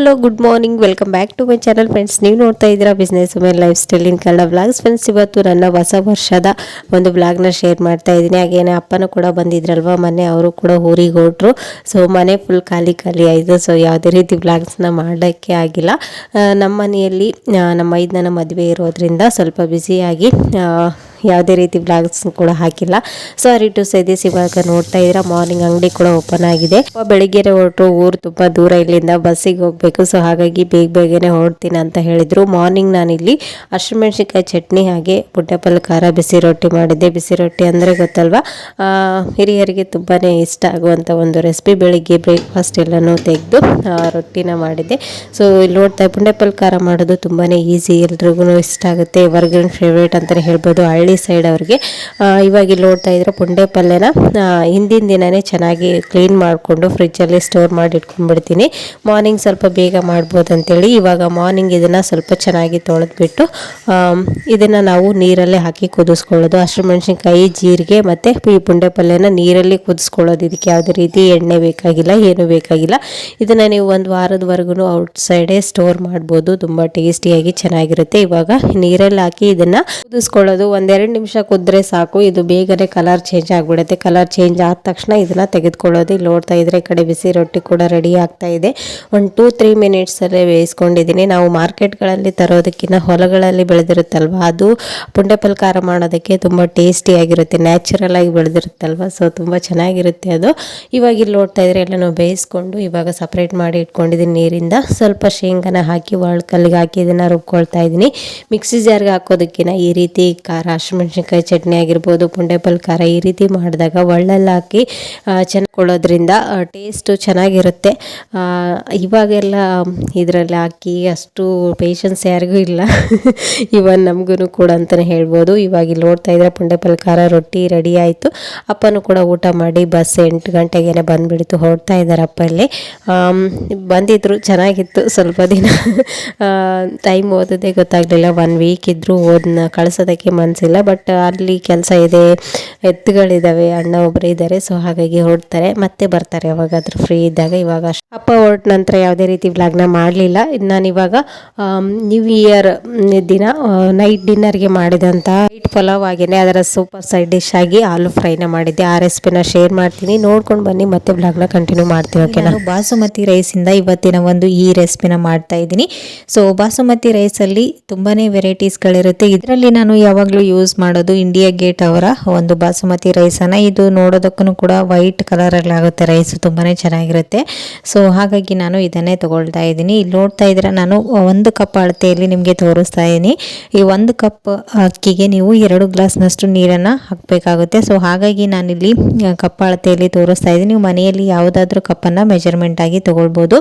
Hello good morning welcome back to my channel friends ನೀವು ನೋಡ್ತಾ ಇದ್ದೀರಾ business women lifestyle in Kannada blogs friends ಇವತ್ತು ನನ್ನ ಹೊಸ ವರ್ಷದ ಒಂದು ಬ್ಲಾಗ್ನ ಶೇರ್ ಮಾಡ್ತಾ ಇದ್ದೀನಿ. ಹಾಗೇನೆ ಅಪ್ಪನೂ ಕೂಡ ಬಂದಿದ್ರಲ್ವ? ಮೊನ್ನೆ ಅವರು ಕೂಡ ಊರಿಗೆ ಹೊರಟ್ರು ಸೊ ಮನೆ ಫುಲ್ ಖಾಲಿ ಖಾಲಿ ಆಯಿತು. ಸೊ ಯಾವುದೇ ರೀತಿ ಬ್ಲಾಗ್ಸ್ನ ಮಾಡೋಕ್ಕೆ ಆಗಿಲ್ಲ. ನಮ್ಮ ಮನೆಯಲ್ಲಿ ನಮ್ಮ ಐದು ನನ್ನ ಮದುವೆ ಇರೋದ್ರಿಂದ ಸ್ವಲ್ಪ ಬ್ಯುಸಿಯಾಗಿ ಯಾವುದೇ ರೀತಿ ಬ್ಲಾಗ್ಸ್ ಕೂಡ ಹಾಕಿಲ್ಲ. ಸಾರಿ ಟು ಸೈದಿಸ್ ಇವಾಗ ನೋಡ್ತಾ ಇದ್ದೀರಾ ಮಾರ್ನಿಂಗ್ ಅಂಗಡಿ ಕೂಡ ಓಪನ್ ಆಗಿದೆ. ಬೆಳಿಗ್ಗೆ ಹೊರಟು, ಊರು ತುಂಬ ದೂರ ಇಲ್ಲಿಂದ ಬಸ್ಸಿಗೆ ಹೋಗಬೇಕು. ಸೊ ಹಾಗಾಗಿ ಬೇಗ ಬೇಗನೆ ಹೊರಡ್ತೀನಿ ಅಂತ ಹೇಳಿದ್ರು. ಮಾರ್ನಿಂಗ್ ನಾನಿಲ್ಲಿ ಹಸಿಮೆಣ್ಸಿನ್ಕಾಯಿ ಚಟ್ನಿ ಹಾಗೆ ಪುಟ್ಟಪಲ್ ಖಾರ, ಬಿಸಿ ರೊಟ್ಟಿ ಮಾಡಿದ್ದೆ. ಬಿಸಿ ರೊಟ್ಟಿ ಅಂದರೆ ಗೊತ್ತಲ್ವಾ? ಹಿರಿಯರಿಗೆ ತುಂಬಾ ಇಷ್ಟ ಆಗುವಂಥ ಒಂದು ರೆಸಿಪಿ ಬೆಳಿಗ್ಗೆ ಬ್ರೇಕ್ಫಾಸ್ಟ್ ಎಲ್ಲನೂ ತೆಗೆದು ರೊಟ್ಟಿನ ಮಾಡಿದ್ದೆ. ಸೊ ಇಲ್ಲಿ ನೋಡ್ತಾ ಪುಂಡೆಪಲ್ ಖಾರ ಮಾಡೋದು ತುಂಬಾ ಈಸಿ ಎಲ್ರಿಗೂ ಇಷ್ಟ ಆಗುತ್ತೆ. ಎವರ್ಗ್ರೀನ್ ಫೇವ್ರೇಟ್ ಅಂತಲೇ ಹೇಳ್ಬೋದು. ಹಳ್ಳಿ ಸೈಡ್ ಅವ್ರಿಗೆ. ಇವಾಗ ಇಲ್ಲಿ ನೋಡ್ತಾ ಇದ್ರೆ ಪುಂಡೆ ಪಲ್ಯನ ಹಿಂದಿನ ದಿನನೇ ಚೆನ್ನಾಗಿ ಕ್ಲೀನ್ ಮಾಡಿಕೊಂಡು ಫ್ರಿಜ್ಜಲ್ಲಿ ಸ್ಟೋರ್ ಮಾಡಿ ಇಟ್ಕೊಂಡ್ಬಿಡ್ತೀನಿ. ಮಾರ್ನಿಂಗ್ ಸ್ವಲ್ಪ ಬೇಗ ಮಾಡ್ಬೋದು ಅಂತೇಳಿ ಇವಾಗ ಮಾರ್ನಿಂಗ್ ಇದನ್ನು ಸ್ವಲ್ಪ ಚೆನ್ನಾಗಿ ತೊಳೆದ್ಬಿಟ್ಟು ಇದನ್ನು ನಾವು ನೀರಲ್ಲೇ ಹಾಕಿ ಕುದಿಸ್ಕೊಳ್ಳೋದು. ಹಸಿರು ಮೆಣಸಿನ್ಕಾಯಿ, ಜೀರಿಗೆ ಮತ್ತು ಈ ಪುಂಡೆ ಪಲ್ಯನ ನೀರಲ್ಲಿ ಕುದಿಸ್ಕೊಳ್ಳೋದು. ಇದಕ್ಕೆ ಯಾವುದೇ ರೀತಿ ಎಣ್ಣೆ ಬೇಕಾಗಿಲ್ಲ, ಏನು ಬೇಕಾಗಿಲ್ಲ. ಇದನ್ನು ನೀವು ಒಂದು ವಾರದವರೆಗೂ ಔಟ್ಸೈಡೇ ಸ್ಟೋರ್ ಮಾಡ್ಬೋದು. ತುಂಬ ಟೇಸ್ಟಿಯಾಗಿ ಚೆನ್ನಾಗಿರುತ್ತೆ. ಇವಾಗ ನೀರಲ್ಲಿ ಹಾಕಿ ಇದನ್ನು ಕುದಿಸ್ಕೊಳ್ಳೋದು ಒಂದೆರಡು ನಿಮಿಷ ಕುದ್ರೆ ಸಾಕು. ಇದು ಬೇಗನೆ ಕಲರ್ ಚೇಂಜ್ ಆಗಿಬಿಡುತ್ತೆ. ಕಲರ್ ಚೇಂಜ್ ಆದ ತಕ್ಷಣ ಇದನ್ನು ತೆಗೆದುಕೊಳ್ಳೋದು. ಇಲ್ಲಿ ನೋಡ್ತಾ ಇದ್ರೆ ಈ ಕಡೆ ಬಿಸಿ ರೊಟ್ಟಿ ಕೂಡ ರೆಡಿ ಆಗ್ತಾ ಇದೆ. ಒಂದು ಟೂ ತ್ರೀ ಮಿನಿಟ್ಸಲ್ಲೇ ಬೇಯಿಸ್ಕೊಂಡಿದ್ದೀನಿ. ನಾವು ಮಾರ್ಕೆಟ್ಗಳಲ್ಲಿ ತರೋದಕ್ಕಿಂತ ಹೊಲಗಳಲ್ಲಿ ಬೆಳೆದಿರುತ್ತಲ್ವ? ಅದು ಪುಂಡೆಪಲ್ ಖಾರ ಮಾಡೋದಕ್ಕೆ ತುಂಬ ಟೇಸ್ಟಿಯಾಗಿರುತ್ತೆ ನ್ಯಾಚುರಲ್ ಆಗಿ ಬೆಳೆದಿರುತ್ತಲ್ವ? ಸೊ ತುಂಬ ಚೆನ್ನಾಗಿರುತ್ತೆ ಅದು. ಇವಾಗ ಇಲ್ಲಿ ನೋಡ್ತಾ ಇದ್ರೆ ಎಲ್ಲ ನಾವು ಬೇಯಿಸ್ಕೊಂಡು ಇವಾಗ ಸಪ್ರೇಟ್ ಮಾಡಿ ಇಟ್ಕೊಂಡಿದ್ದೀನಿ ನೀರಿಂದ. ಸ್ವಲ್ಪ ಶೇಂಗಾನ ಹಾಕಿ ಒಳ್ಕಲ್ಲಿಗೆ ಹಾಕಿ ಇದನ್ನು ರುಬ್ಕೊಳ್ತಾ ಇದ್ದೀನಿ. ಮಿಕ್ಸಿ ಜಾರ್ಗೆ ಹಾಕೋದಕ್ಕಿಂತ ಈ ರೀತಿ ಖಾರ ಹಸಿಮೆಣ್ಸಿನ್ಕಾಯಿ ಚಟ್ನಿ ಆಗಿರ್ಬೋದು ಪುಂಡೆ ಖಾರ ಈ ರೀತಿ ಮಾಡಿದಾಗ ಒಳ್ಳೆಲ್ಲ ಹಾಕಿ ಚೆನ್ನಾಗಿ ಕೊಡೋದ್ರಿಂದ ಟೇಸ್ಟು ಚೆನ್ನಾಗಿರುತ್ತೆ. ಇವಾಗೆಲ್ಲ ಇದರಲ್ಲಿ ಹಾಕಿ ಅಷ್ಟು ಪೇಷನ್ಸ್ ಯಾರಿಗೂ ಇಲ್ಲ. ಇವನ್ ನಮಗೂ ಕೂಡ ಅಂತಲೇ ಹೇಳ್ಬೋದು. ಇವಾಗ ಇಲ್ಲಿ ನೋಡ್ತಾ ಇದ್ರೆ ಪುಂಡೆ ಖಾರ ರೊಟ್ಟಿ ರೆಡಿ ಆಯಿತು. ಅಪ್ಪನೂ ಕೂಡ ಊಟ ಮಾಡಿ ಬಸ್ ಎಂಟು ಗಂಟೆಗೇನೆ ಬಂದುಬಿಡ್ತು, ಹೊರಡ್ತಾ ಇದ್ದಾರೆ ಅಪ್ಪ ಇಲ್ಲಿ. ಬಂದಿದ್ರು, ಚೆನ್ನಾಗಿತ್ತು ಸ್ವಲ್ಪ ದಿನ. ಟೈಮ್ ಓದೋದೇ ಗೊತ್ತಾಗಲಿಲ್ಲ. ಒನ್ ವೀಕ್ ಇದ್ದರೂ ಓದನ್ನ ಕಳಿಸೋದಕ್ಕೆ ಮನಸ್ಸಿಲ್ಲ ಬಟ್ ಅಲ್ಲಿ ಕೆಲಸ ಇದೆ ಎತ್ತುಗಳಿದ್ದಾವೆ ಅಣ್ಣ ಒಬ್ಬರು ಇದ್ದಾರೆ ಸೊ ಹಾಗಾಗಿ ಹೊರಡ್ತಾರೆ ಮತ್ತೆ ಬರ್ತಾರೆ ಯಾವಾಗಾದ್ರೂ ಫ್ರೀ ಇದ್ದಾಗ. ಇವಾಗ ಅಪ್ಪ ಹೊರಟ ನಂತರ ಯಾವುದೇ ರೀತಿ ವ್ಲಾಗ್ನ ಮಾಡಲಿಲ್ಲ. ನಾನು ಇವಾಗ ನ್ಯೂ ಇಯರ್ ದಿನ ನೈಟ್ ಡಿನ್ನರ್ಗೆ ಮಾಡಿದಂಥ ನೈಟ್ ಪಲಾವ್ ಆಗೇನೆ ಅದರ ಸೂಪರ್ ಸೈಡ್ ಡಿಶ್ ಆಗಿ ಆಲೂ ಫ್ರೈನ ಮಾಡಿದ್ದೆ. ಆ ರೆಸಿಪಿನ ಶೇರ್ ಮಾಡ್ತೀನಿ. ನೋಡ್ಕೊಂಡು ಬನ್ನಿ ಮತ್ತೆ ಬ್ಲಾಗ್ನ ಕಂಟಿನ್ಯೂ ಮಾಡ್ತೀನಿ ಓಕೆ ನಾನು ಬಾಸುಮತಿ ರೈಸಿಂದ ಇವತ್ತಿನ ಒಂದು ಈ ರೆಸಿಪಿನ ಮಾಡ್ತಾ ಇದ್ದೀನಿ. ಸೊ ಬಾಸುಮತಿ ರೈಸಲ್ಲಿ ತುಂಬಾನೇ ವೆರೈಟೀಸ್ಗಳಿರುತ್ತೆ ಇದರಲ್ಲಿ ನಾನು ಯಾವಾಗಲೂ ಯೂಸ್ ಮಾಡೋದು ಇಂಡಿಯಾ ಗೇಟ್ ಅವರ ಒಂದು ಬಾಸುಮತಿ ರೈಸನ್ನು. ಇದು ನೋಡೋದಕ್ಕೂ ಕೂಡ ವೈಟ್ ಕಲರಲ್ಲಿ ಆಗುತ್ತೆ ರೈಸ್, ತುಂಬಾನೇ ಚೆನ್ನಾಗಿರುತ್ತೆ. ಸೊ ಹಾಗಾಗಿ ನಾನು ಇದನ್ನೇ ತಗೊಳ್ತಾ ಇದ್ದೀನಿ. ಇಲ್ಲಿ ನೋಡ್ತಾ ಇದ್ರೆ ನಾನು ಒಂದು ಕಪ್ ಅಳತೆಯಲ್ಲಿ ನಿಮಗೆ ತೋರಿಸ್ತಾ ಇದ್ದೀನಿ. ಈ ಒಂದು ಕಪ್ ಅಕ್ಕಿಗೆ ನೀವು ಎರಡು ಗ್ಲಾಸ್ನಷ್ಟು ನೀರನ್ನು ಹಾಕಬೇಕಾಗುತ್ತೆ. ಸೊ ಹಾಗಾಗಿ ನಾನಿಲ್ಲಿ ಇಲ್ಲಿ ಕಪ್ ಅಳತೆಯಲ್ಲಿ ತೋರಿಸ್ತಾ ಇದ್ದೀನಿ. ನೀವು ಮನೆಯಲ್ಲಿ ಯಾವುದಾದ್ರೂ ಕಪ್ಪನ್ನು ಮೆಜರ್ಮೆಂಟ್ ಆಗಿ ತಗೊಳ್ಬೋದು.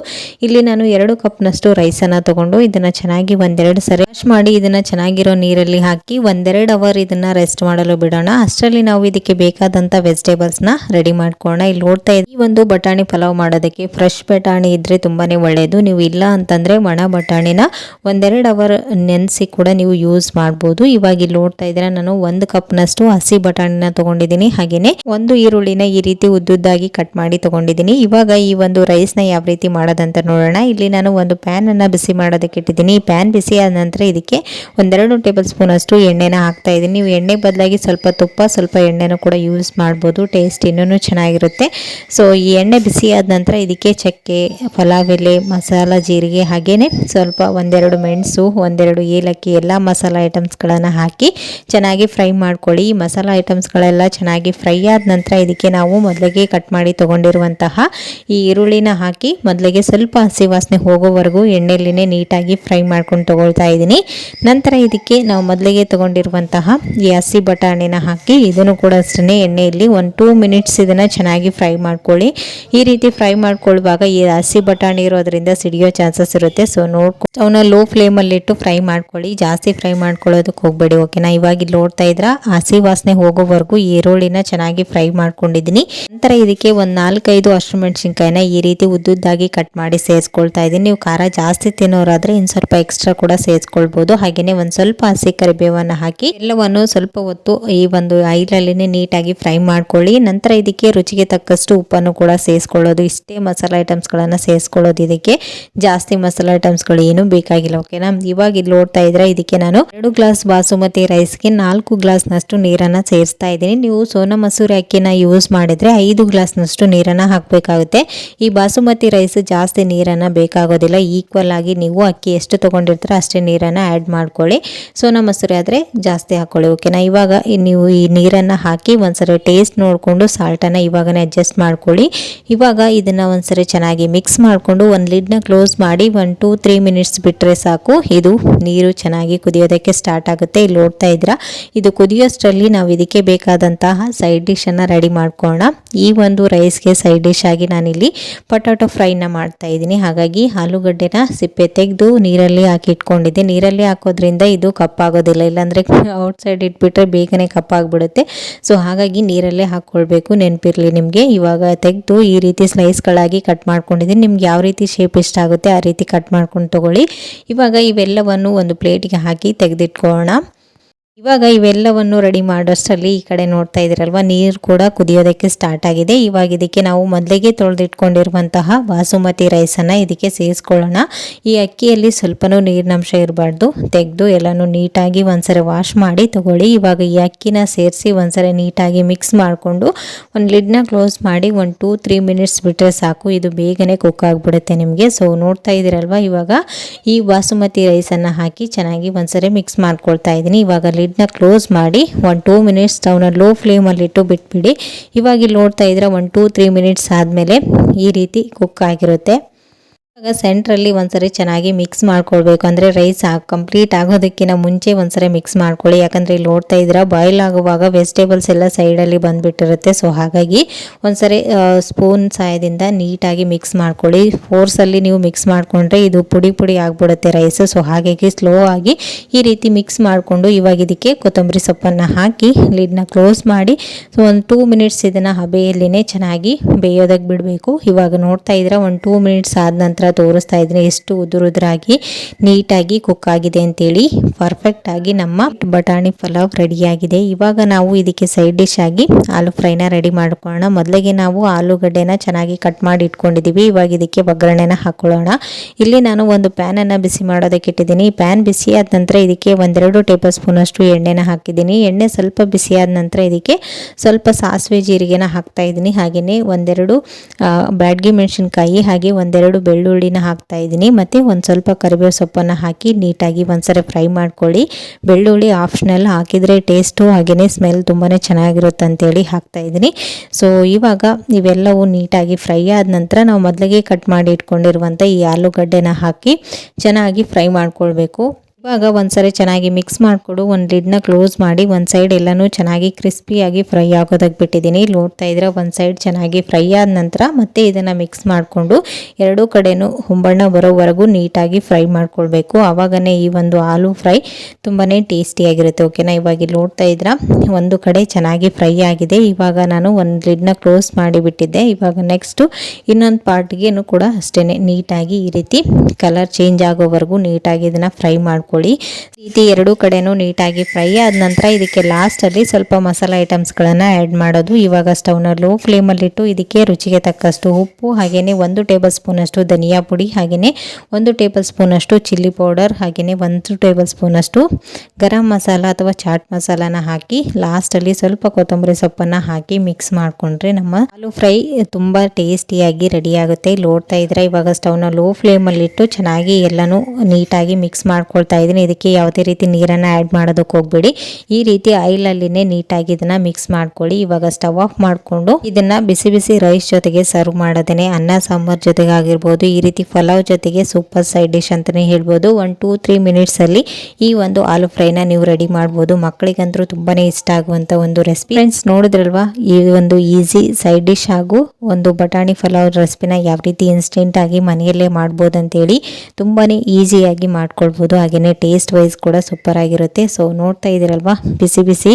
ಇಲ್ಲಿ ನಾನು ಎರಡು ಕಪ್ನಷ್ಟು ರೈಸನ್ನು ತಗೊಂಡು ಇದನ್ನು ಚೆನ್ನಾಗಿ ಒಂದೆರಡು ಸರಿ ವಾಶ್ ಮಾಡಿ ಇದನ್ನು ಚೆನ್ನಾಗಿರೋ ನೀರಲ್ಲಿ ಹಾಕಿ ಒಂದೆರಡು ಅವರ್ ಇದನ್ನು ರೆಸ್ಟ್ ಮಾಡಲು ಬಿಡೋಣ. ಅಷ್ಟರಲ್ಲಿ ನಾವು ಇದಕ್ಕೆ ಬೇಕಾದಂತಹ ವೆಜಿಟೇಬಲ್ಸ್ನ ರೆಡಿ ಮಾಡ್ಕೊಳ್ಳೋಣ ಇಲ್ಲಿ ನೋಡ್ತಾ ಇದ್ದೀವಿ ಈ ಒಂದು ಬಟಾಣಿ ಪಲಾವ್ ಮಾಡೋದಕ್ಕೆ ಫ್ರೆಶ್ ಬಟಾಣಿ ಇದ್ರೆ ತುಂಬಾನೇ ಒಳ್ಳೆಯದು ನೀವು ಇಲ್ಲ ಅಂತಂದ್ರೆ ಒಣ ಬಟಾಣಿನ ಒಂದೆರಡು ಅವರ್ ನೆನೆಸಿ ಕೂಡ ನೀವು ಯೂಸ್ ಮಾಡಬಹುದು ಇವಾಗ ಇಲ್ಲಿ ನೋಡ್ತಾ ಇದ್ರೆ ನಾನು ಒಂದು ಕಪ್ನಷ್ಟು ಹಸಿ ಬಟಾಣಿನ ತಗೊಂಡಿದ್ದೀನಿ. ಹಾಗೇನೆ ಒಂದು ಈರುಳ್ಳಿನ ಈ ರೀತಿ ಉದ್ದುದ್ದಾಗಿ ಕಟ್ ಮಾಡಿ ತಗೊಂಡಿದ್ದೀನಿ. ಇವಾಗ ಈ ಒಂದು ರೈಸ್ನ ಯಾವ ರೀತಿ ಮಾಡೋದಂತ ನೋಡೋಣ. ಇಲ್ಲಿ ನಾನು ಒಂದು ಪ್ಯಾನ್ ಅನ್ನ ಬಿಸಿ ಮಾಡೋದಕ್ಕೆ ಇಟ್ಟಿದ್ದೀನಿ. ಪ್ಯಾನ್ ಬಿಸಿ ಆದ ನಂತರ ಇದಕ್ಕೆ ಒಂದೆರಡು ಟೇಬಲ್ ಸ್ಪೂನ್ ಅಷ್ಟು ಎಣ್ಣೆನ ಹಾಕ್ತಾ ಇದ್ದೀನಿ. ನೀವು ಎಣ್ಣೆ ಬದಲಾಗಿ ಸ್ವಲ್ಪ ತುಪ್ಪ, ಸ್ವಲ್ಪ ಎಣ್ಣೆನೂ ಕೂಡ ಯೂಸ್ ಮಾಡ್ಬೋದು. ಟೇಸ್ಟ್ ಇನ್ನೂ ಚೆನ್ನಾಗಿರುತ್ತೆ. ಸೊ ಈ ಎಣ್ಣೆ ಬಿಸಿ ಆದ ನಂತರ ಇದಕ್ಕೆ ಚಕ್ಕೆ ಪಲಾವ್ ಎಲೆ ಮಸಾಲ, ಜೀರಿಗೆ ಹಾಗೇ ಸ್ವಲ್ಪ ಒಂದೆರಡು ಮೆಣಸು, ಒಂದೆರಡು ಏಲಕ್ಕಿ ಎಲ್ಲ ಮಸಾಲ ಐಟಮ್ಸ್ಗಳನ್ನು ಹಾಕಿ ಚೆನ್ನಾಗಿ ಫ್ರೈ ಮಾಡ್ಕೊಳ್ಳಿ. ಈ ಮಸಾಲ ಐಟಮ್ಸ್ಗಳೆಲ್ಲ ಚೆನ್ನಾಗಿ ಫ್ರೈ ಆದ ನಂತರ ಇದಕ್ಕೆ ನಾವು ಮೊದಲಿಗೆ ಕಟ್ ಮಾಡಿ ತೊಗೊಂಡಿರುವಂತಹ ಈ ಈರುಳ್ಳಿನ ಹಾಕಿ ಮೊದಲಿಗೆ ಸ್ವಲ್ಪ ಹಸಿ ವಾಸನೆ ಹೋಗೋವರೆಗೂ ಎಣ್ಣೆಲಿನೇ ನೀಟಾಗಿ ಫ್ರೈ ಮಾಡ್ಕೊಂಡು ತೊಗೊಳ್ತಾ ಇದ್ದೀನಿ. ನಂತರ ಇದಕ್ಕೆ ನಾವು ಮೊದಲಿಗೆ ತಗೊಂಡಿರುವಂತಹ ಈ ಹಸಿ ಬಟಾಣಿನ ಹಾಕಿ ಇದನ್ನು ಕೂಡ ಅಷ್ಟೇ ಎಣ್ಣೆಯಲ್ಲಿ ಒಂದು ಟೂ ಮಿನಿಟ್ಸ್ ಇದನ್ನು ಚೆನ್ನಾಗಿ ಫ್ರೈ ಮಾಡ್ಕೊಳ್ಳಿ. ಈ ರೀತಿ ಫ್ರೈ ಮಾಡ್ಕೊಳ್ಳುವಾಗ ಈ ಹಸಿ ಬಟಾಣಿ ಇರೋದ್ರಿಂದ ಸಿಡಿಯೋ ಚಾನ್ಸಸ್ ಇರುತ್ತೆ. ಸೊ ನೋಡ್ಕೊಂಡು ಅವನ್ನ ಲೋ ಫ್ಲೇಮಲ್ಲಿ ಇಟ್ಟು ಫ್ರೈ ಮಾಡ್ಕೊಳ್ಳಿ. ಜಾಸ್ತಿ ಫ್ರೈ ಮಾಡ್ಕೊಳ್ಳೋದಕ್ಕೆ ಹೋಗ್ಬೇಡಿ ಓಕೆನಾ ಇವಾಗ ಇಲ್ಲಿ ನೋಡ್ತಾ ಇದ್ರ ಹಸಿ ವಾಸನೆ ಹೋಗೋವರೆಗೂ ಈರುಳ್ಳಿನ ಚೆನ್ನಾಗಿ ಫ್ರೈ ಮಾಡ್ಕೊಂಡಿದ್ದೀನಿ. ನಂತರ ಇದಕ್ಕೆ ಒಂದು ನಾಲ್ಕೈದು ಹಸಿಮೆಣಸಿನ್ಕಾಯಿನ ಈ ರೀತಿ ಉದ್ದುದ್ದಾಗಿ ಕಟ್ ಮಾಡಿ ಸೇರಿಸ್ಕೊಳ್ತಾ ಇದ್ದೀನಿ. ನೀವು ಖಾರ ಜಾಸ್ತಿ ತಿನ್ನೋರಾದ್ರೆ ಇನ್ನು ಸ್ವಲ್ಪ ಎಕ್ಸ್ಟ್ರಾ ಕೂಡ ಸೇರಿಸ್ಕೊಳ್ಬೋದು. ಹಾಗೆಯೇ ಒಂದು ಸ್ವಲ್ಪ ಹಸಿ ಕರಿಬೇವನ್ನು ಹಾಕಿ ಎಲ್ಲವನ್ನು ಸ್ವಲ್ಪ ಹೊತ್ತು ಈ ಒಂದು ಆಯಿಲಲ್ಲಿನೇ ನೀಟಾಗಿ ಫ್ರೈ ಮಾಡ್ಕೊಳ್ಳಿ. ನಂತರ ಇದಕ್ಕೆ ರುಚಿಗೆ ತಕ್ಕಷ್ಟು ಉಪ್ಪನ್ನು ಕೂಡ ಸೇರಿಸ್ಕೊಳ್ಳೋದು. ಇಷ್ಟೇ ಮಸಾಲೆ ಐಟಮ್ಸ್ಗಳನ್ನು ಸೇರಿಸ್ಕೊಳ್ಳೋದು ಇದಕ್ಕೆ. ಜಾಸ್ತಿ ಮಸಾಲೆ ಐಟಮ್ಸ್ಗಳು ಏನು ಬೇಕಾಗಿಲ್ಲ ಓಕೆನಾ ಇವಾಗ ಇಲ್ಲಿ ನೋಡ್ತಾ ಇದ್ರೆ ಇದಕ್ಕೆ ನಾನು ಎರಡು ಗ್ಲಾಸ್ ಬಾಸುಮತಿ ರೈಸ್ಗೆ ನಾಲ್ಕು ಗ್ಲಾಸ್ನಷ್ಟು ನೀರನ್ನು ಸೇರಿಸ್ತಾ ಇದ್ದೀನಿ. ನೀವು ಸೋನಾ ಮಸೂರಿ ಅಕ್ಕಿನ ಯೂಸ್ ಮಾಡಿದರೆ ಐದು ಗ್ಲಾಸ್ನಷ್ಟು ನೀರನ್ನು ಹಾಕಬೇಕಾಗುತ್ತೆ. ಈ ಬಾಸುಮತಿ ರೈಸ್ ಜಾಸ್ತಿ ನೀರನ್ನು ಬೇಕಾಗೋದಿಲ್ಲ. ಈಕ್ವಲ್ ಆಗಿ ನೀವು ಅಕ್ಕಿ ಎಷ್ಟು ತೊಗೊಂಡಿರ್ತೀರೋ ಅಷ್ಟೇ ನೀರನ್ನು ಆ್ಯಡ್ ಮಾಡ್ಕೊಳ್ಳಿ. ಸೋನಾ ಮಸೂರಿ ಆದರೆ ಜಾಸ್ತಿ ಹಾಕ್ಕೊಳ್ಳಿ ಓಕೆನಾ ಇವಾಗ ನೀವು ಈ ನೀರನ್ನು ಹಾಕಿ ಒಂದ್ಸರಿ ಟೇಸ್ಟ್ ನೋಡಿಕೊಂಡು ಸಾಲ್ಟನ್ನು ಇವಾಗನೇ ಅಡ್ಜಸ್ಟ್ ಮಾಡ್ಕೊಳ್ಳಿ. ಇವಾಗ ಇದನ್ನು ಒಂದ್ಸರಿ ಚೆನ್ನಾಗಿ ಮಿಕ್ಸ್ ಮಾಡಿಕೊಂಡು ಒಂದು ಲಿಡ್ನ ಕ್ಲೋಸ್ ಮಾಡಿ ಒನ್ ಟೂ ತ್ರೀ ಮಿನಿಟ್ಸ್ ಬಿಟ್ಟರೆ ಸಾಕು. ಇದು ನೀರು ಚೆನ್ನಾಗಿ ಕುದಿಯೋದಕ್ಕೆ ಸ್ಟಾರ್ಟ್ ಆಗುತ್ತೆ. ಇಲ್ಲಿ ನೋಡ್ತಾ ಇದ್ದೀರಾ? ಇದು ಕುದಿಯೋಷ್ಟರಲ್ಲಿ ನಾವು ಇದಕ್ಕೆ ಬೇಕಾದಂತಹ ಸೈಡ್ ಡಿಶನ್ನು ರೆಡಿ ಮಾಡ್ಕೊಳ್ಳೋಣ ಈ ಒಂದು ರೈಸ್ಗೆ ಸೈಡ್ ಡಿಶ್ ಆಗಿ ನಾನಿಲ್ಲಿ ಪೊಟ್ಯಾಟೊ ಫ್ರೈನ ಮಾಡ್ತಾ ಇದ್ದೀನಿ. ಹಾಗಾಗಿ ಆಲೂಗಡ್ಡೆನ ಸಿಪ್ಪೆ ತೆಗೆದು ನೀರಲ್ಲಿ ಹಾಕಿ ಇಟ್ಕೊಂಡಿದ್ದೆ. ನೀರಲ್ಲಿ ಹಾಕೋದ್ರಿಂದ ಇದು ಕಪ್ಪಾಗೋದಿಲ್ಲ. ಇಲ್ಲಾಂದರೆ ಔಟ್ಸೈಡ್ ಇಟ್ಬಿಟ್ರೆ ಬೇಗನೆ ಕಪ್ಪಾಗ್ಬಿಡುತ್ತೆ. ಸೊ ಹಾಗಾಗಿ ನೀರಲ್ಲೇ ಹಾಕ್ಕೊಳ್ಬೇಕು ನೆನಪಿರಲಿ ನಿಮಗೆ. ಇವಾಗ ತೆಗೆದು ಈ ರೀತಿ ಸ್ಲೈಸ್ಗಳಾಗಿ ಕಟ್ ಮಾಡ್ಕೊಂಡಿದ್ದೀನಿ. ನಿಮ್ಗೆ ಯಾವ ರೀತಿ ಶೇಪ್ ಇಷ್ಟ ಆಗುತ್ತೆ ಆ ರೀತಿ ಕಟ್ ಮಾಡ್ಕೊಂಡು ತಗೊಳ್ಳಿ. ಇವಾಗ ಇವೆಲ್ಲವನ್ನು ಒಂದು ಪ್ಲೇಟಿಗೆ ಹಾಕಿ ತೆಗೆದಿಟ್ಕೊಳ್ಳೋಣ. ಇವಾಗ ಇವೆಲ್ಲವನ್ನು ರೆಡಿ ಮಾಡೋಷ್ಟರಲ್ಲಿ ಈ ಕಡೆ ನೋಡ್ತಾ ಇದ್ದೀರಲ್ವ? ನೀರು ಕೂಡ ಕುದಿಯೋದಕ್ಕೆ ಸ್ಟಾರ್ಟ್ ಆಗಿದೆ. ಇವಾಗ ಇದಕ್ಕೆ ನಾವು ಮೊದಲಿಗೆ ತೊಳೆದಿಟ್ಕೊಂಡಿರುವಂತಹ ಬಾಸುಮತಿ ರೈಸನ್ನು ಇದಕ್ಕೆ ಸೇರಿಸ್ಕೊಳ್ಳೋಣ. ಈ ಅಕ್ಕಿಯಲ್ಲಿ ಸ್ವಲ್ಪನೂ ನೀರಿನಂಶ ಇರಬಾರ್ದು. ತೆಗೆದು ಎಲ್ಲನೂ ನೀಟಾಗಿ ಒಂದ್ಸರಿ ವಾಶ್ ಮಾಡಿ ತಗೊಳ್ಳಿ. ಇವಾಗ ಈ ಅಕ್ಕಿನ ಸೇರಿಸಿ ಒಂದ್ಸರಿ ನೀಟಾಗಿ ಮಿಕ್ಸ್ ಮಾಡಿಕೊಂಡು ಒಂದು ಲಿಡ್ನ ಕ್ಲೋಸ್ ಮಾಡಿ ಒಂದು ಟೂ ತ್ರೀ ಮಿನಿಟ್ಸ್ ಬಿಟ್ಟರೆ ಸಾಕು. ಇದು ಬೇಗನೆ ಕುಕ್ ಆಗಿಬಿಡುತ್ತೆ ನಿಮಗೆ. ಸೊ ನೋಡ್ತಾ ಇದ್ದೀರಲ್ವ? ಇವಾಗ ಈ ಬಾಸುಮತಿ ರೈಸನ್ನು ಹಾಕಿ ಚೆನ್ನಾಗಿ ಒಂದ್ಸರಿ ಮಿಕ್ಸ್ ಮಾಡ್ಕೊಳ್ತಾ ಇದ್ದೀನಿ. ಇವಾಗ ಲಿಡ್ನ ಕ್ಲೋಸ್ ಮಾಡಿ ಒಂದು ಟೂ ಮಿನಿಟ್ಸ್ ಸ್ಟವ್ನ ಲೋ ಫ್ಲೇಮಲ್ಲಿಟ್ಟು ಬಿಟ್ಬಿಡಿ. ಇವಾಗ ಇಲ್ಲಿ ನೋಡ್ತಾ ಇದ್ರೆ ಒಂದು ಟೂ ತ್ರೀ ಮಿನಿಟ್ಸ್ ಆದಮೇಲೆ ಈ ರೀತಿ ಕುಕ್ ಆಗಿರುತ್ತೆ. ಇವಾಗ ಸೆಂಟ್ರಲ್ಲಿ ಒಂದ್ಸರಿ ಚೆನ್ನಾಗಿ ಮಿಕ್ಸ್ ಮಾಡ್ಕೊಳ್ಬೇಕು. ಅಂದರೆ ರೈಸ್ ಕಂಪ್ಲೀಟ್ ಆಗೋದಕ್ಕಿಂತ ಮುಂಚೆ ಒಂದ್ಸರಿ ಮಿಕ್ಸ್ ಮಾಡ್ಕೊಳ್ಳಿ. ಯಾಕಂದರೆ ಇಲ್ಲಿ ನೋಡ್ತಾ ಇದ್ದೀರಾ ಬಾಯ್ಲ್ ಆಗುವಾಗ ವೆಜಿಟೇಬಲ್ಸ್ ಎಲ್ಲ ಸೈಡಲ್ಲಿ ಬಂದುಬಿಟ್ಟಿರುತ್ತೆ. ಸೊ ಹಾಗಾಗಿ ಒಂದ್ಸರಿ ಸ್ಪೂನ್ ಸಹಾಯದಿಂದ ನೀಟಾಗಿ ಮಿಕ್ಸ್ ಮಾಡ್ಕೊಳ್ಳಿ. ಫೋರ್ಸಲ್ಲಿ ನೀವು ಮಿಕ್ಸ್ ಮಾಡಿಕೊಂಡ್ರೆ ಇದು ಪುಡಿ ಪುಡಿ ಆಗಿಬಿಡುತ್ತೆ ರೈಸ್ ಸೊ ಹಾಗಾಗಿ ಸ್ಲೋ ಆಗಿ ಈ ರೀತಿ ಮಿಕ್ಸ್ ಮಾಡಿಕೊಂಡು ಇವಾಗ ಇದಕ್ಕೆ ಕೊತ್ತಂಬರಿ ಸೊಪ್ಪನ್ನು ಹಾಕಿ ಲಿಡ್ನ ಕ್ಲೋಸ್ ಮಾಡಿ. ಸೊ ಒಂದು ಟೂ ಮಿನಿಟ್ಸ್ ಇದನ್ನು ಹಬೆಯಲ್ಲಿನೇ ಚೆನ್ನಾಗಿ ಬೇಯೋದಕ್ಕೆ ಬಿಡಬೇಕು. ಇವಾಗ ನೋಡ್ತಾ ಇದ್ರೆ ಒಂದು ಟೂ ಮಿನಿಟ್ಸ್ ಆದ ನಂತರ ತೋರಿಸ್ತಾ ಇದ್ದೀನಿ ಎಷ್ಟು ಉದುರುದ್ರಾಗಿ, ನೀಟಾಗಿ ಕುಕ್ ಆಗಿದೆ ಅಂತೇಳಿ ಪರ್ಫೆಕ್ಟ್ ಆಗಿ ನಮ್ಮ ಬಟಾಣಿ ಪಲಾವ್ ರೆಡಿಯಾಗಿದೆ. ಇವಾಗ ನಾವು ಇದಕ್ಕೆ ಸೈಡ್ ಡಿಶ್ ಆಗಿ ಆಲೂ ಫ್ರೈನ ರೆಡಿ ಮಾಡ್ಕೊಳ್ಳೋಣ. ಮೊದಲಿಗೆ ನಾವು ಆಲೂಗಡ್ಡೆನ ಚೆನ್ನಾಗಿ ಕಟ್ ಮಾಡಿ ಇಟ್ಕೊಂಡಿದ್ದೀವಿ ಇವಾಗ ಇದಕ್ಕೆ ಒಗ್ಗರಣೆನ ಹಾಕೊಳ್ಳೋಣ. ಇಲ್ಲಿ ನಾನು ಒಂದು ಪ್ಯಾನನ್ನು ಬಿಸಿ ಮಾಡೋದಕ್ಕೆ ಇಟ್ಟಿದ್ದೀನಿ. ಪ್ಯಾನ್ ಬಿಸಿ ಆದ ನಂತರ ಇದಕ್ಕೆ ಒಂದೆರಡು ಟೇಬಲ್ ಸ್ಪೂನ್ ಅಷ್ಟು ಎಣ್ಣೆನ ಹಾಕಿದ್ದೀನಿ. ಎಣ್ಣೆ ಸ್ವಲ್ಪ ಬಿಸಿ ಆದ ನಂತರ ಇದಕ್ಕೆ ಸ್ವಲ್ಪ ಸಾಸಿವೆ ಜೀರಿಗೆನ ಹಾಕ್ತಾ ಇದ್ದೀನಿ. ಹಾಗೆಯೇ ಒಂದೆರಡು ಬ್ಯಾಡ್ಗಿ ಮೆಣಸಿನ್ಕಾಯಿ, ಹಾಗೆ ಒಂದೆರಡು ಬೆಳ್ಳುಳ್ಳಿನ ಹಾಕ್ತಾ ಇದ್ದೀನಿ. ಮತ್ತು ಒಂದು ಸ್ವಲ್ಪ ಕರಿಬೇವು ಸೊಪ್ಪನ್ನು ಹಾಕಿ ನೀಟಾಗಿ ಒಂದ್ಸರಿ ಫ್ರೈ ಮಾಡ್ಕೊಳ್ಳಿ. ಬೆಳ್ಳುಳ್ಳಿ ಆಪ್ಷನಲ್ ಹಾಕಿದರೆ ಟೇಸ್ಟು ಹಾಗೆಯೇ ಸ್ಮೆಲ್ ತುಂಬಾ ಚೆನ್ನಾಗಿರುತ್ತೆ ಅಂತೇಳಿ ಹಾಕ್ತಾ ಇದ್ದೀನಿ. ಸೊ ಇವಾಗ ಇವೆಲ್ಲವೂ ನೀಟಾಗಿ ಫ್ರೈ ಆದ ನಂತರ ನಾವು ಮೊದಲಿಗೆ ಕಟ್ ಮಾಡಿ ಇಟ್ಕೊಂಡಿರುವಂಥ ಈ ಆಲೂಗಡ್ಡೆನ ಹಾಕಿ ಚೆನ್ನಾಗಿ ಫ್ರೈ ಮಾಡ್ಕೊಳ್ಬೇಕು. ಇವಾಗ ಒಂದ್ಸರಿ ಚೆನ್ನಾಗಿ ಮಿಕ್ಸ್ ಮಾಡಿಕೊಡು, ಒಂದು ಲಿಡ್ನ ಕ್ಲೋಸ್ ಮಾಡಿ, ಒಂದು ಸೈಡ್ ಎಲ್ಲನೂ ಚೆನ್ನಾಗಿ ಕ್ರಿಸ್ಪಿಯಾಗಿ ಫ್ರೈ ಆಗೋದಕ್ಕೆ ಬಿಟ್ಟಿದ್ದೀನಿ. ನೋಡ್ತಾ ಇದ್ರೆ ಒಂದು ಸೈಡ್ ಚೆನ್ನಾಗಿ ಫ್ರೈ ಆದ ನಂತರ ಮತ್ತೆ ಇದನ್ನು ಮಿಕ್ಸ್ ಮಾಡಿಕೊಂಡು ಎರಡೂ ಕಡೆಯೂ ಹುಂಬಣ್ಣ ಬರೋವರೆಗೂ ನೀಟಾಗಿ ಫ್ರೈ ಮಾಡ್ಕೊಳ್ಬೇಕು. ಆವಾಗನೇ ಈ ಒಂದು ಆಲೂ ಫ್ರೈ ತುಂಬಾ ಟೇಸ್ಟಿಯಾಗಿರುತ್ತೆ ಓಕೆನಾ ಇವಾಗ ಇಲ್ಲಿ ನೋಡ್ತಾ ಇದ್ರ, ಒಂದು ಕಡೆ ಚೆನ್ನಾಗಿ ಫ್ರೈ ಆಗಿದೆ. ಇವಾಗ ನಾನು ಒಂದು ಲಿಡ್ನ ಕ್ಲೋಸ್ ಮಾಡಿಬಿಟ್ಟಿದ್ದೆ ಇವಾಗ ನೆಕ್ಸ್ಟು ಇನ್ನೊಂದು ಪಾರ್ಟ್ಗೇನು ಕೂಡ ಅಷ್ಟೇ ನೀಟಾಗಿ ಈ ರೀತಿ ಕಲರ್ ಚೇಂಜ್ ಆಗೋವರೆಗೂ ನೀಟಾಗಿ ಇದನ್ನು ಫ್ರೈ ಮಾಡ್ಕೊಳ್ಳಿ ಈ ರೀತಿ ಎರಡೂ ಕಡೆನೂ ನೀಟಾಗಿ ಫ್ರೈ ಆದ ನಂತರ ಇದಕ್ಕೆ ಲಾಸ್ಟಲ್ಲಿ ಸ್ವಲ್ಪ ಮಸಾಲೆ ಐಟಮ್ಸ್ಗಳನ್ನು ಆ್ಯಡ್ ಮಾಡೋದು. ಇವಾಗ ಸ್ಟವ್ನ ಲೋ ಫ್ಲೇಮಲ್ಲಿಟ್ಟು ಇದಕ್ಕೆ ರುಚಿಗೆ ತಕ್ಕಷ್ಟು ಉಪ್ಪು ಹಾಗೆಯೇ ಒಂದು ಟೇಬಲ್ ಸ್ಪೂನಷ್ಟು ಧನಿಯಾ ಪುಡಿ ಹಾಗೆಯೇ ಒಂದು ಟೇಬಲ್ ಸ್ಪೂನಷ್ಟು ಚಿಲ್ಲಿ ಪೌಡರ್ ಹಾಗೆಯೇ ಒಂದು ಟೇಬಲ್ ಸ್ಪೂನಷ್ಟು ಗರಂ ಮಸಾಲ ಅಥವಾ ಚಾಟ್ ಮಸಾಲಾನ ಹಾಕಿ ಲಾಸ್ಟಲ್ಲಿ ಸ್ವಲ್ಪ ಕೊತ್ತಂಬರಿ ಸೊಪ್ಪನ್ನು ಹಾಕಿ ಮಿಕ್ಸ್ ಮಾಡಿಕೊಂಡ್ರೆ ನಮ್ಮ ಆಲೂ ಫ್ರೈ ತುಂಬ ಟೇಸ್ಟಿಯಾಗಿ ರೆಡಿ ಆಗುತ್ತೆ. ನೋಡ್ತಾ ಇದ್ರೆ ಇವಾಗ ಸ್ಟವ್ನ ಲೋ ಫ್ಲೇಮಲ್ಲಿಟ್ಟು ಚೆನ್ನಾಗಿ ಎಲ್ಲನೂ ನೀಟಾಗಿ ಮಿಕ್ಸ್ ಮಾಡ್ಕೊಳ್ತಾ ಇದ್ದೀನಿ ಇದಕ್ಕೆ ಯಾವುದೇ ರೀತಿ ನೀರನ್ನು ಆ್ಯಡ್ ಮಾಡೋದಕ್ಕೆ ಹೋಗ್ಬೇಡಿ. ಈ ರೀತಿ ಆಯಿಲಲ್ಲಿನೇ ನೀಟಾಗಿ ಇದನ್ನು ಮಿಕ್ಸ್ ಮಾಡ್ಕೊಳ್ಳಿ. ಇವಾಗ ಸ್ಟವ್ ಆಫ್ ಮಾಡಿಕೊಂಡು ಇದನ್ನು ಬಿಸಿ ಬಿಸಿ ರೈಸ್ ಜೊತೆಗೆ ಸರ್ವ್ ಮಾಡೋದೇನೆ, ಅನ್ನ, ಸಾಂಬಾರ್ ಜೊತೆಗೆ ಆಗಿರ್ಬೋದು, ಈ ರೀತಿ ಪಲಾವ್ ಜೊತೆಗೆ ಸೂಪರ್ ಸೈಡ್ ಡಿಶ್ ಅಂತಲೇ ಹೇಳ್ಬೋದು. ಒನ್ ಟೂ ತ್ರೀ ಮಿನಿಟ್ಸಲ್ಲಿ ಈ ಒಂದು ಆಲೂ ಫ್ರೈನ ನೀವು ರೆಡಿ ಮಾಡ್ಬೋದು. ಮಕ್ಕಳಿಗಂತೂ ತುಂಬಾ ಇಷ್ಟ ಆಗುವಂಥ ಒಂದು ರೆಸಿಪಿ ಫ್ರೆಂಡ್ಸ್ ನೋಡಿದ್ರಲ್ವಾ? ಈ ಒಂದು ಈಸಿ ಸೈಡ್ ಡಿಶ್ ಹಾಗೂ ಒಂದು ಬಟಾಣಿ ಪಲಾವ್ ರೆಸಿಪಿನ ಯಾವ ರೀತಿ ಇನ್ಸ್ಟೆಂಟಾಗಿ ಮನೆಯಲ್ಲೇ ಮಾಡ್ಬೋದು ಅಂತೇಳಿ ತುಂಬಾ ಈಸಿಯಾಗಿ ಮಾಡ್ಕೊಳ್ಬೋದು. ಹಾಗೆಯೇ ಟೇಸ್ಟ್ ವೈಸ್ ಕೂಡ ಸೂಪರ್ ಆಗಿರುತ್ತೆ. ಸೊ ನೋಡ್ತಾ ಇದ್ದೀರಲ್ವಾ? ಬಿಸಿ ಬಿಸಿ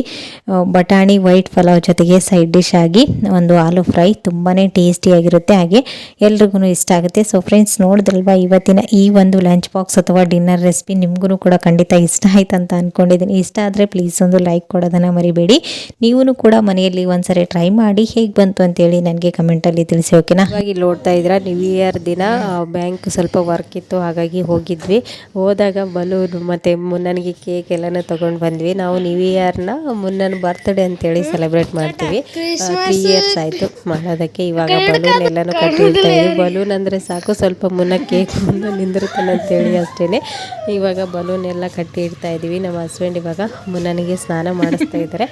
ಬಟಾಣಿ ವೈಟ್ ಪಲಾವ್ ಜೊತೆಗೆ ಸೈಡ್ ಡಿಶ್ ಆಗಿ ಒಂದು ಆಲೂ ಫ್ರೈ ತುಂಬಾ ಟೇಸ್ಟಿಯಾಗಿರುತ್ತೆ ಹಾಗೆ ಎಲ್ರಿಗೂ ಇಷ್ಟ ಆಗುತ್ತೆ. ಸೊ ಫ್ರೆಂಡ್ಸ್ ನೋಡಿದ್ರಲ್ವಾ? ಇವತ್ತಿನ ಈ ಒಂದು ಲಂಚ್ ಬಾಕ್ಸ್ ಅಥವಾ ಡಿನ್ನರ್ ರೆಸಿಪಿ ನಿಮಗೂ ಕೂಡ ಖಂಡಿತ ಇಷ್ಟ ಆಯ್ತು ಅಂತ ಅಂದ್ಕೊಂಡಿದ್ದೀನಿ ಇಷ್ಟ ಆದರೆ ಪ್ಲೀಸ್ ಒಂದು ಲೈಕ್ ಕೊಡೋದನ್ನು ಮರಿಬೇಡಿ. ನೀವು ಕೂಡ ಮನೆಯಲ್ಲಿ ಒಂದ್ಸರಿ ಟ್ರೈ ಮಾಡಿ ಹೇಗೆ ಬಂತು ಅಂತೇಳಿ ನನಗೆ ಕಮೆಂಟಲ್ಲಿ ತಿಳಿಸಿ ಓಕೆನಾ ಹಾಗಾಗಿ ನೋಡ್ತಾ ಇದ್ರ ನ್ಯೂ ಇಯರ್ ದಿನ ಬ್ಯಾಂಕ್ ಸ್ವಲ್ಪ ವರ್ಕ್ ಇತ್ತು, ಹಾಗಾಗಿ ಹೋಗಿದ್ವಿ. ಹೋದಾಗ ಬಲೂನ್ ಮತ್ತೆ ಮುನ್ನನಿಗೆ ಕೇಕ್ ಎಲ್ಲನೂ ತಗೊಂಡು ಬಂದ್ವಿ. ನಾವು ನ್ಯೂ ಇಯರ್ನ ಮುನ್ನನ ಬರ್ತ್ಡೇ ಅಂತೇಳಿ ಸೆಲೆಬ್ರೇಟ್ ಮಾಡ್ತೀವಿ. ತ್ರೀ ಇಯರ್ಸ್ ಆಯಿತು ಮಾಡೋದಕ್ಕೆ. ಇವಾಗ ಬಲೂನ್ ಎಲ್ಲನೂ ಕಟ್ಟಿರ್ತೀವಿ ಬಲೂನ್ ಅಂದರೆ ಸಾಕು ಸ್ವಲ್ಪ ಮುನ್ನ ಕೇಕ್ ಮುಂದೆ ನಿಂದಿರ್ತಾನೆ ಅಂತೇಳಿ ಅಷ್ಟೇ ಇವಾಗ ಬಲೂನ್ ಎಲ್ಲ ಕಟ್ಟಿ ಇಡ್ತಾ ಇದ್ದೀವಿ. ನಮ್ಮ ಹಸ್ಬೆಂಡ್ ಇವಾಗ ಮುನ್ನನಿಗೆ ಸ್ನಾನ ಮಾಡಿಸ್ತಾ ಇದ್ದಾರೆ.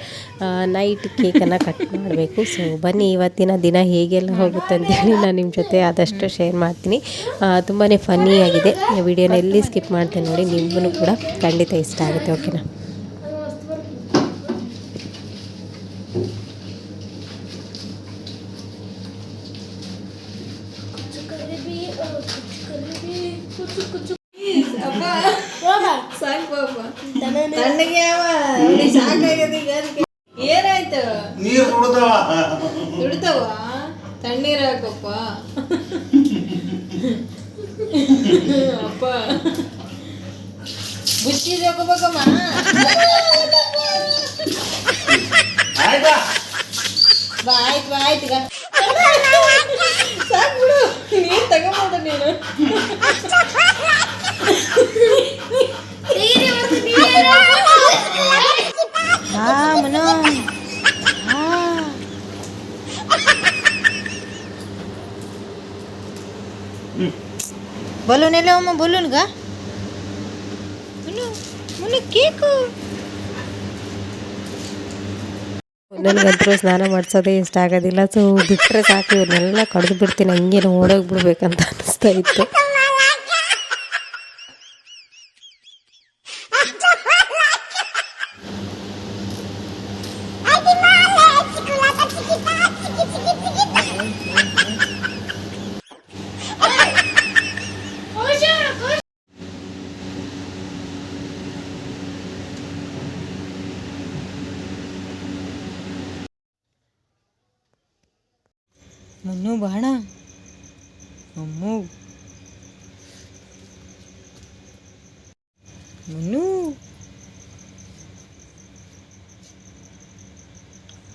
ನೈಟ್ ಕೇಕನ್ನು ಕಟ್ ಮಾಡಬೇಕು. ಸೊ ಬನ್ನಿ ಇವತ್ತಿನ ದಿನ ಹೇಗೆಲ್ಲ ಹೋಗುತ್ತೆ ಅಂತೇಳಿ ನಾನು ನಿಮ್ಮ ಜೊತೆ ಆದಷ್ಟು ಶೇರ್ ಮಾಡ್ತೀನಿ. ತುಂಬಾ ಫನ್ನಿ ಆಗಿದೆ. ವಿಡಿಯೋನ ಎಲ್ಲಿ ಸ್ಕಿಪ್ ಮಾಡ್ತೇನೆ ನೋಡಿ ನಿಮಗೂ ಕೂಡ ಖಂಡಿತ ಇಷ್ಟ ಆಗುತ್ತೆ ಓಕೆನಾ ಆಯ್ತು ಬಾ ಆಯ್ತು ಈಗ ಸಾಕು ಬಿಡು ನೀನು ತಗೊಂಬೋದ ನೀನು ಹಾ ಮನೋ ಬಲೂನ್ ಎಲ್ಲ ಅಮ್ಮ ಬಲೂನ್ಗ ಮುನ್ನು ಕೇಕು ನನಗಂತೂ ಸ್ನಾನ ಮಾಡಿಸೋದೇ ಇಷ್ಟ ಆಗೋದಿಲ್ಲ. ಸೊ ಬಿಟ್ಟರೆ ಸಾಕು ಇವನ್ನೆಲ್ಲ ಕಡ್ದು ಬಿಡ್ತೀನಿ. ಹಂಗೇನು ಓಡೋಗ್ಬಿಡ್ಬೇಕಂತ ಅನಿಸ್ತಾ ಇತ್ತು. నువ్వు బాణ అమ్మో మున్ను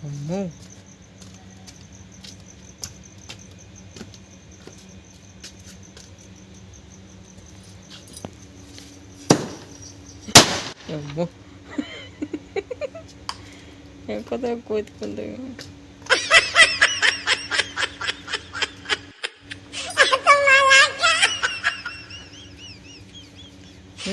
అమ్మో 여보. 그냥 꺼다 꼬고 있던데.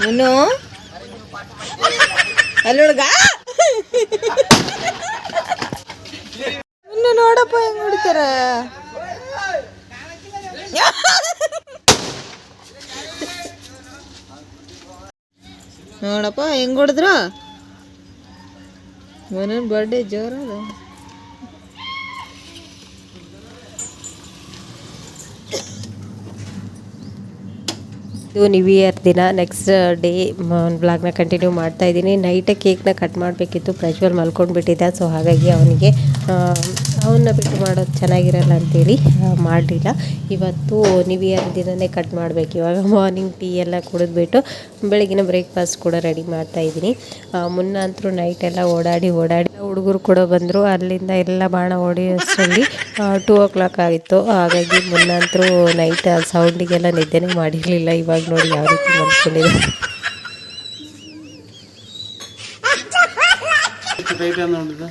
ಮುನ್ನು ಅಲ್ಲೊಳಗ ಮುನ್ನು ನೋಡಪ್ಪ ನೋಡಪ್ಪ, ಹೆಂಗ್ ಹೊಡೆದ್ರ? ಮನೇನ್ ಬರ್ಡೇ ಜೋರದ ಇದು ನ್ಯೂ ಇಯರ್ ದಿನ. ನೆಕ್ಸ್ಟ್ ಡೇ ಬ್ಲಾಗ್ನ ಕಂಟಿನ್ಯೂ ಮಾಡ್ತಾ ಇದ್ದೀನಿ. ನೈಟ್ ಕೇಕ್ನ ಕಟ್ ಮಾಡಬೇಕಿತ್ತು. ಪ್ರಜ್ವಲ್ ಮಲ್ಕೊಂಡ್ಬಿಟ್ಟಿದ್ದ. ಸೊ ಹಾಗಾಗಿ ಅವನಿಗೆ ಅವನ್ನ ಬಿಟ್ಟು ಮಾಡೋದು ಚೆನ್ನಾಗಿರಲ್ಲ ಅಂತೇಳಿ ಮಾಡಲಿಲ್ಲ. ಇವತ್ತು ನ್ಯೂ ಇಯರ್ ದಿನನೇ ಕಟ್ ಮಾಡಬೇಕು. ಇವಾಗ ಮಾರ್ನಿಂಗ್ ಟೀ ಎಲ್ಲ ಕುಡಿದ್ಬಿಟ್ಟು ಬೆಳಗಿನ ಬ್ರೇಕ್ಫಾಸ್ಟ್ ಕೂಡ ರೆಡಿ ಮಾಡ್ತಾ ಇದ್ದೀನಿ. ಮುನ್ನ ಅಂತರೂ ನೈಟ್ ಎಲ್ಲ ಓಡಾಡಿ ಓಡಾಡಿ ಹುಡುಗರು ಕೂಡ ಬಂದರು. ಅಲ್ಲಿಂದ ಎಲ್ಲ ಬಾಣ ಹೊಡೆಯೋಷ್ಟರಲ್ಲಿ ಟೂ ಓ ಕ್ಲಾಕ್ ಆಗಿತ್ತು. ಹಾಗಾಗಿ ಮುನ್ನ ಅಂತರೂ ನೈಟ್ ಸೌಂಡಿಗೆಲ್ಲ ನಿದ್ದೆನೇ ಮಾಡಿರಲಿಲ್ಲ. ಇವಾಗ ನೋಡಿ ಯಾವ ರೀತಿ ಮಾಡ್ಕೊಂಡಿದೆ ನೋಡಿದ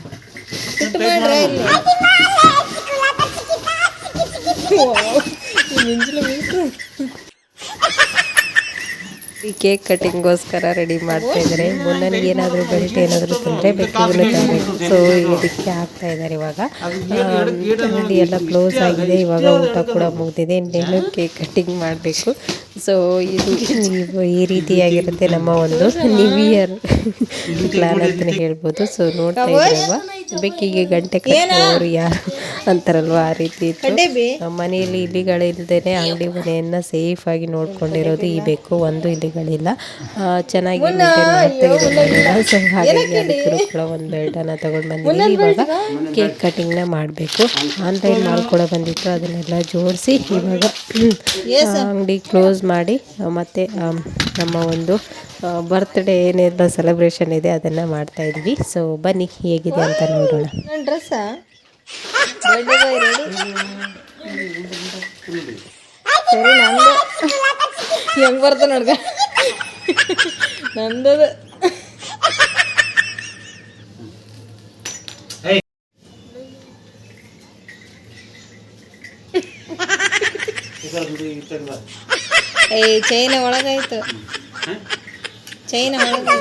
ಈ ಕೇಕ್ ಕಟಿಂಗ್ಗೋಸ್ಕರ ರೆಡಿ ಮಾಡ್ತಾ ಇದ್ದಾರೆ. ಮುನ್ನನಿಗೆ ಏನಾದರೂ ಬೆಲ್ಟ್ ಏನಾದರೂ ತಂದರೆ ತರಬೇಕು ಸೊ ಇದಕ್ಕೆ ಆಗ್ತಾ ಇದ್ದಾರೆ ಇವಾಗ. ಅಂಗಡಿ ಎಲ್ಲ ಕ್ಲೋಸ್ ಆಗಿದೆ. ಇವಾಗ ಊಟ ಕೂಡ ಮುಗಿದಿದೆ. ಇನ್ನೇನು ಕೇಕ್ ಕಟಿಂಗ್ ಮಾಡಬೇಕು. ಸೊ ಇದು ನೀವು ಈ ರೀತಿಯಾಗಿರುತ್ತೆ ನಮ್ಮ ಒಂದು ನ್ಯೂ ಇಯರ್ ಪ್ಲಾನ್ ಅಂತಲೇ ಹೇಳ್ಬೋದು. ಸೊ ನೋಡ್ತಾ ಇದ್ದೀವ ಬೆಕ್ಕಿಗೆ ಗಂಟೆ ಕಟ್ಟೋರು ಯಾರು ಅಂತಾರಲ್ವ ಆ ರೀತಿ ಇತ್ತು. ಮನೆಯಲ್ಲಿ ಇಲಿಗಳಿಲ್ಲದೇ ಅಂಗಡಿ ಮನೆಯನ್ನು ಸೇಫ್ ಆಗಿ ನೋಡ್ಕೊಂಡಿರೋದು. ಈ ಬೇಕು ಒಂದು ಇಲಿಗಳಿಲ್ಲ. ಚೆನ್ನಾಗಿ ಸೊ ಹಾಗಾಗಿ ಅದಕ್ಕೂ ಕೂಡ ಒಂದು ಬೆಲ್ಟನ್ನ ತಗೊಂಡು ಬಂದಿದ್ದೀನಿ ಇವಾಗ ಕೇಕ್ ಕಟಿಂಗ್ನ ಮಾಡಬೇಕು. ಆನ್ಲೈನ್ ಮಾಲ್ ಕೂಡ ಬಂದಿತ್ತು. ಅದನ್ನೆಲ್ಲ ಜೋಡಿಸಿ ಇವಾಗ ಅಂಗಡಿ ಕ್ಲೋಸ್ ಮಾಡಿ ಮತ್ತು ನಮ್ಮ ಒಂದು ಬರ್ತ್ಡೇ ಏನೆಲ್ಲ ಸೆಲೆಬ್ರೇಷನ್ ಇದೆ ಅದನ್ನು ಮಾಡ್ತಾ ಇದ್ವಿ. ಸೊ ಬನ್ನಿ ಹೇಗಿದೆ ಅಂತ ನೋಡೋಣ. ಡ್ರೆಸ್ ಡ್ರೆಸ್ಸ ರೆಡಿ ಸರಿ ನಂದು. ಹೆಂಗ್ ಬರ್ತ ನೋಡ್ಗ? ನಂದದ. ಏ ಚೈನ ಒಳಗಾಯ್ತು ಚೈನ ಒಳಗಾಯ್ತು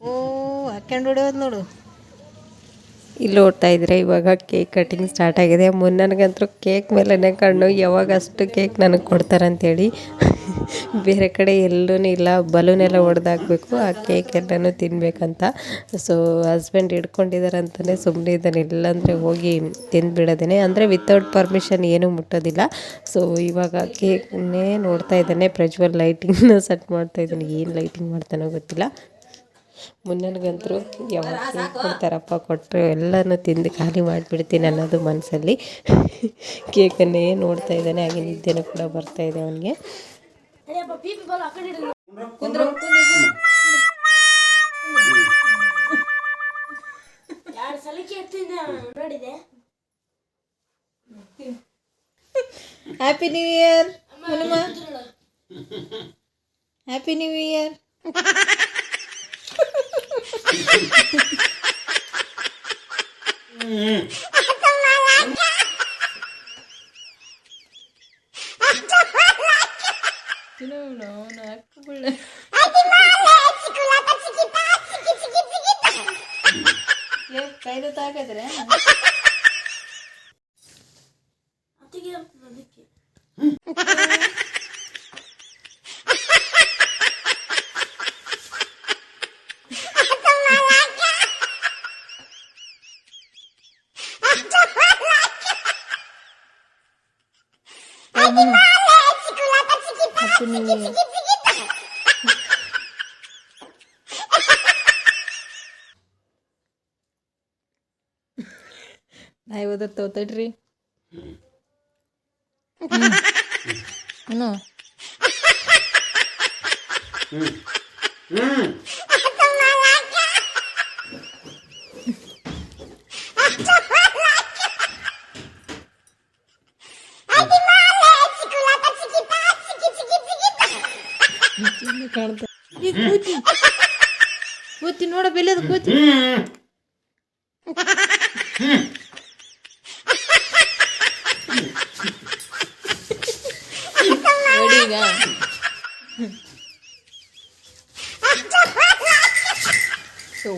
ಓ ಹಾಕೊಂಡು ಹೊಡೆಯೋದು ನೋಡು ಇಲ್ಲಿ ನೋಡ್ತಾ ಇದ್ರೆ ಇವಾಗ ಕೇಕ್ ಕಟಿಂಗ್ ಸ್ಟಾರ್ಟ್ ಆಗಿದೆ. ಮುನ್ನನಿಗಂತೂ ಕೇಕ್ ಮೇಲೇ ಕಣ್ಣು, ಯಾವಾಗ ಅಷ್ಟು ಕೇಕ್ ನನಗೆ ಕೊಡ್ತಾರಂತೇಳಿ ಬೇರೆ ಕಡೆ ಎಲ್ಲೂ ಇಲ್ಲ ಬಲೂನ್ ಎಲ್ಲ ಹೊಡೆದಾಕಬೇಕು ಆ ಕೇಕ್ ಎಲ್ಲನೂ ತಿನ್ಬೇಕಂತ. ಸೊ ಹಸ್ಬೆಂಡ್ ಹಿಡ್ಕೊಂಡಿದ್ದಾರೆ ಅಂತಲೇ ಸುಮ್ಮನೆ ಇದ್ದಾನೆ. ಇಲ್ಲಾಂದರೆ ಹೋಗಿ ತಿಂದುಬಿಡೋದೇನೆ. ಅಂದರೆ ವಿತೌಟ್ ಪರ್ಮಿಷನ್ ಏನೂ ಮುಟ್ಟೋದಿಲ್ಲ. ಸೊ ಇವಾಗ ಕೇಕ್ನೇ ನೋಡ್ತಾ ಇದ್ದಾನೆ. ಪ್ರಜ್ವಲ್ ಲೈಟಿಂಗ್ನ ಸೆಟ್ ಮಾಡ್ತಾ ಇದ್ದಾನೆ. ಏನು ಲೈಟಿಂಗ್ ಮಾಡ್ತಾನೋ ಗೊತ್ತಿಲ್ಲ. ಮುನ್ನನಿಗಂತರೂ ಯಾವಾಗ ಕೊಡ್ತಾರಪ್ಪ ಕೊಟ್ಟರು ಎಲ್ಲನೂ ತಿಂದು ಖಾಲಿ ಮಾಡಿಬಿಡ್ತೀನಿ ಅನ್ನೋದು ಮನಸ್ಸಲ್ಲಿ ಕೇಕನ್ನೇ ನೋಡ್ತಾ ಇದ್ದಾನೆ. ಹಾಗೆ ನಿದ್ದೆನೂ ಕೂಡ ಬರ್ತಾ ಇದೆ ಅವನಿಗೆ. Happy new year happy new year うんうん。No, no, aku boleh. Aku malas, aku lapar sikit, sikit, sikit, sikit. Ya, kau itu tak kata, kan? ನಾಯಿ ಓದತ್ ತೋತಡ್ರಿ ಹ್ಞೂ ಕಾಣ್ತಾ ಕೂತಿ. ಕೂತಿ ನೋಡ ಬೆಲ್ಲದ ಕೂತಿ. ಈಗ ಸೊ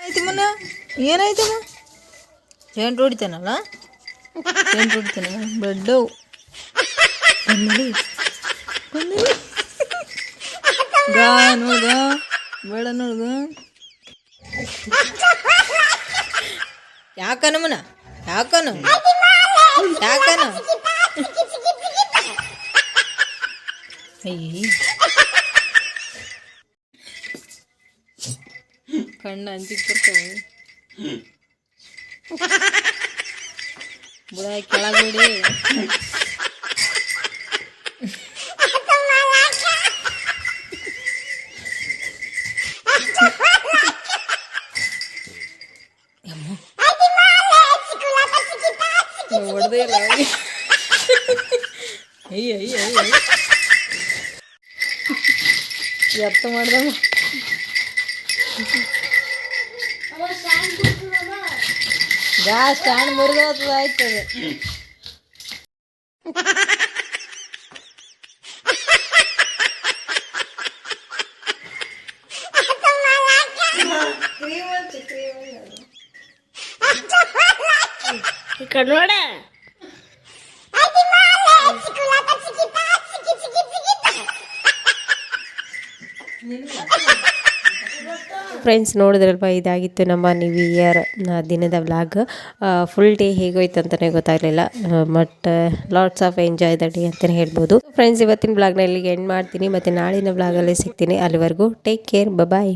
ಆಯ್ತು ಮನ ಏನಾಯ್ತಮ್ಮ ಜೇಂಟ್ ಹೊಡಿತಾನಲ್ಲ? ಜೇಂಟ್ ಹೊಡಿತಾನ? ಬೆಡ್ಡು. ಬಂದಲ್ಲಿ ಬಂದಲ್ಲಿ ಗಾ ನೋಡ್ಗ ಬೇಡ ನೋಡ್ಗ. ಯಾಕನಮ್ಮನ ಯಾಕನು? ಯಾಕನು? ಅಯ್ಯ ಕಣ್ಣು ಅಂಜಿಕ್ ಬರ್ತವೆ ಬುಡ ಕೆಳಗಡೆ ಹೊಡೆದೇ ಇಲ್ಲ ಅವ್ನಿಗೆ. ಅಯ್ಯ ಅಯ್ಯ ಅಯ್ಯ ಎತ್ತ ಮಾಡ್ದಮ್ಮ ಗಾ ಸ್ಟ್ಯಾಂಡ್ ಮುರಿದೋತದ ಆಯ್ತದ ಫ್ರೆಂಡ್ಸ್ ನೋಡಿದ್ರಲ್ವ? ಇದಾಗಿತ್ತು ನಮ್ಮ ನ್ಯೂ ಇಯರ್ ದಿನದ ವ್ಲಾಗ್ ಫುಲ್ ಡೇ ಹೇಗೋಯ್ತು ಅಂತಲೇ ಗೊತ್ತಾಗಲಿಲ್ಲ. But lots of enjoy the day ಅಂತಲೇ ಹೇಳ್ಬೋದು. ಫ್ರೆಂಡ್ಸ್ ಇವತ್ತಿನ ವ್ಲಾಗ್ನ ಇಲ್ಲಿಗೆ ಎಂಡ್ ಮಾಡ್ತೀನಿ. ಮತ್ತು ನಾಳಿನ ವ್ಲಾಗಲ್ಲಿ ಸಿಗ್ತೀನಿ. ಅಲ್ಲಿವರೆಗೂ ಟೇಕ್ ಕೇರ್ ಬಾಯ್